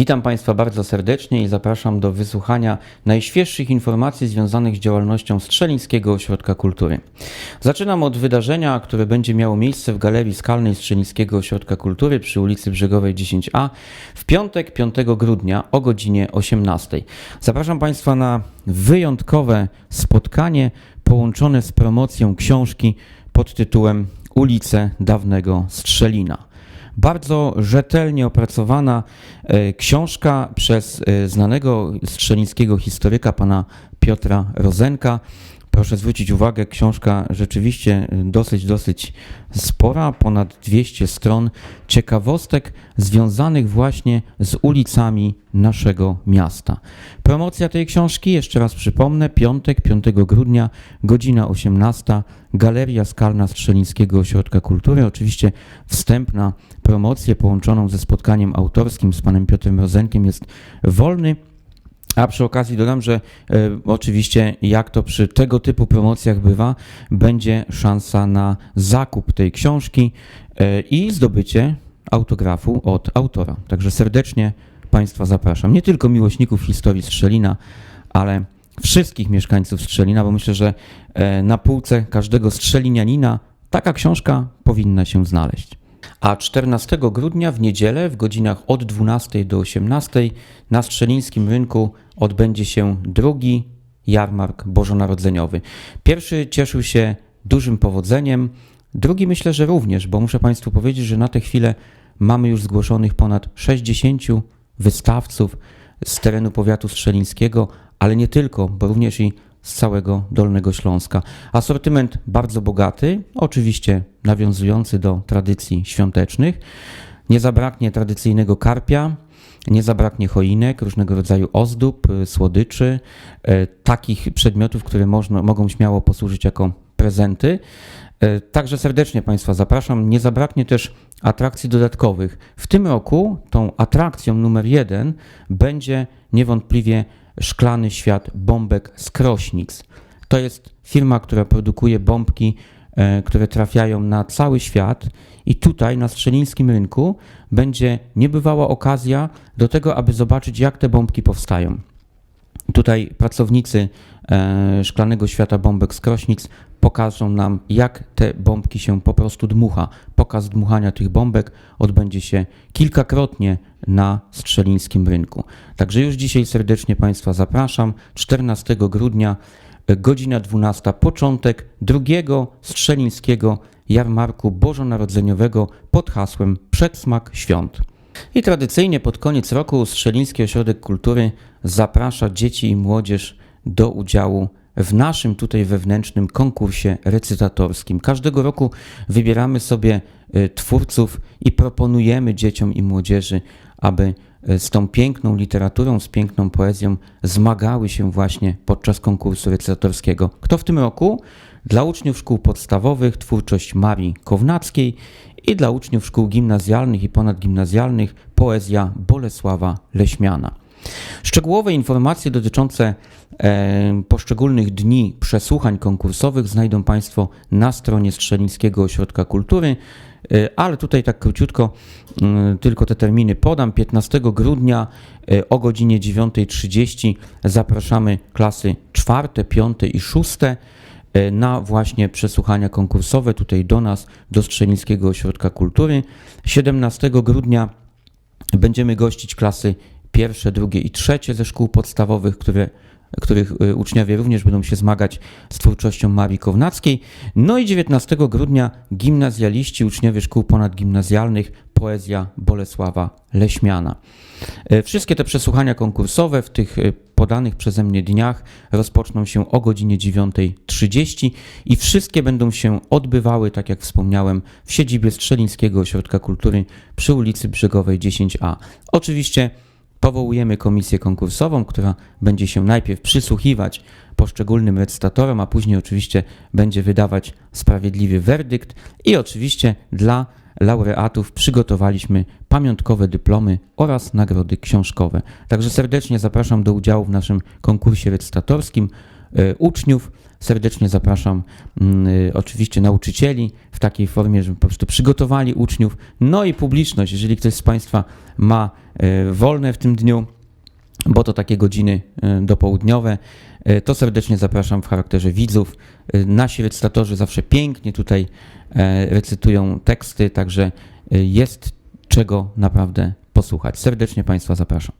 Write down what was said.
Witam Państwa bardzo serdecznie i zapraszam do wysłuchania najświeższych informacji związanych z działalnością Strzelińskiego Ośrodka Kultury. Zaczynam od wydarzenia, które będzie miało miejsce w Galerii Skalnej Strzelińskiego Ośrodka Kultury przy ulicy Brzegowej 10A w piątek 5 grudnia o godzinie 18. Zapraszam Państwa na wyjątkowe spotkanie połączone z promocją książki pod tytułem Ulice dawnego Strzelina bardzo rzetelnie opracowana e, książka przez e, znanego strzelińskiego historyka pana Piotra Rozenka. Proszę zwrócić uwagę, książka rzeczywiście dosyć, dosyć spora, ponad 200 stron ciekawostek związanych właśnie z ulicami naszego miasta. Promocja tej książki, jeszcze raz przypomnę, piątek, 5 grudnia, godzina 18, Galeria Skalna Strzelińskiego Ośrodka Kultury. Oczywiście wstęp na promocję połączoną ze spotkaniem autorskim z panem Piotrem Rozenkiem jest wolny. A przy okazji dodam, że e, oczywiście, jak to przy tego typu promocjach bywa, będzie szansa na zakup tej książki e, i zdobycie autografu od autora. Także serdecznie Państwa zapraszam. Nie tylko miłośników historii Strzelina, ale wszystkich mieszkańców Strzelina, bo myślę, że e, na półce każdego strzelinianina taka książka powinna się znaleźć. A 14 grudnia w niedzielę w godzinach od 12 do 18 na Strzelińskim Rynku odbędzie się drugi jarmark bożonarodzeniowy. Pierwszy cieszył się dużym powodzeniem, drugi myślę, że również, bo muszę Państwu powiedzieć, że na tę chwilę mamy już zgłoszonych ponad 60 wystawców z terenu powiatu strzelińskiego, ale nie tylko, bo również i z całego Dolnego Śląska. Asortyment bardzo bogaty, oczywiście nawiązujący do tradycji świątecznych. Nie zabraknie tradycyjnego karpia, nie zabraknie choinek, różnego rodzaju ozdób, słodyczy, y, takich przedmiotów, które można, mogą śmiało posłużyć jako prezenty. Y, także serdecznie Państwa zapraszam. Nie zabraknie też atrakcji dodatkowych. W tym roku tą atrakcją numer jeden będzie niewątpliwie szklany świat bombek z Krośnic. To jest firma, która produkuje bombki, e, które trafiają na cały świat i tutaj na strzelińskim rynku będzie niebywała okazja do tego, aby zobaczyć, jak te bombki powstają. Tutaj pracownicy e, Szklanego Świata Bombek z Krośnic pokażą nam, jak te bombki się po prostu dmucha. Pokaz dmuchania tych bombek odbędzie się kilkakrotnie na strzelińskim rynku. Także już dzisiaj serdecznie Państwa zapraszam. 14 grudnia, e, godzina 12, początek drugiego strzelińskiego jarmarku bożonarodzeniowego pod hasłem Przedsmak Świąt. I tradycyjnie pod koniec roku Strzeliński Ośrodek Kultury zaprasza dzieci i młodzież do udziału w naszym tutaj wewnętrznym konkursie recytatorskim. Każdego roku wybieramy sobie y, twórców i proponujemy dzieciom i młodzieży, aby y, z tą piękną literaturą, z piękną poezją zmagały się właśnie podczas konkursu recytatorskiego. Kto w tym roku? Dla uczniów szkół podstawowych twórczość Marii Kownackiej i dla uczniów szkół gimnazjalnych i ponadgimnazjalnych poezja Bolesława Leśmiana. Szczegółowe informacje dotyczące e, poszczególnych dni przesłuchań konkursowych znajdą Państwo na stronie Strzelińskiego Ośrodka Kultury, e, ale tutaj tak króciutko e, tylko te terminy podam. 15 grudnia e, o godzinie 9.30 zapraszamy klasy 4, 5 i 6 e, na właśnie przesłuchania konkursowe tutaj do nas, do Strzelińskiego Ośrodka Kultury. 17 grudnia będziemy gościć klasy pierwsze, drugie i trzecie ze szkół podstawowych, które, których y, uczniowie również będą się zmagać z twórczością Marii Kownackiej. No i 19 grudnia gimnazjaliści, uczniowie szkół ponadgimnazjalnych, poezja Bolesława Leśmiana. E, wszystkie te przesłuchania konkursowe w tych e, podanych przeze mnie dniach rozpoczną się o godzinie 9.30 i wszystkie będą się odbywały, tak jak wspomniałem, w siedzibie Strzelińskiego Ośrodka Kultury przy ulicy Brzegowej 10A. Oczywiście Powołujemy komisję konkursową, która będzie się najpierw przysłuchiwać poszczególnym recytatorom, a później oczywiście będzie wydawać sprawiedliwy werdykt i oczywiście dla laureatów przygotowaliśmy pamiątkowe dyplomy oraz nagrody książkowe. Także serdecznie zapraszam do udziału w naszym konkursie recytatorskim. E, uczniów. Serdecznie zapraszam mm, y, oczywiście nauczycieli w takiej formie, żeby po prostu przygotowali uczniów, no i publiczność, jeżeli ktoś z Państwa ma e, wolne w tym dniu, bo to takie godziny e, dopołudniowe, e, to serdecznie zapraszam w charakterze widzów. E, Nasi recytatorzy zawsze pięknie tutaj e, recytują teksty, także e, jest czego naprawdę posłuchać. Serdecznie Państwa zapraszam.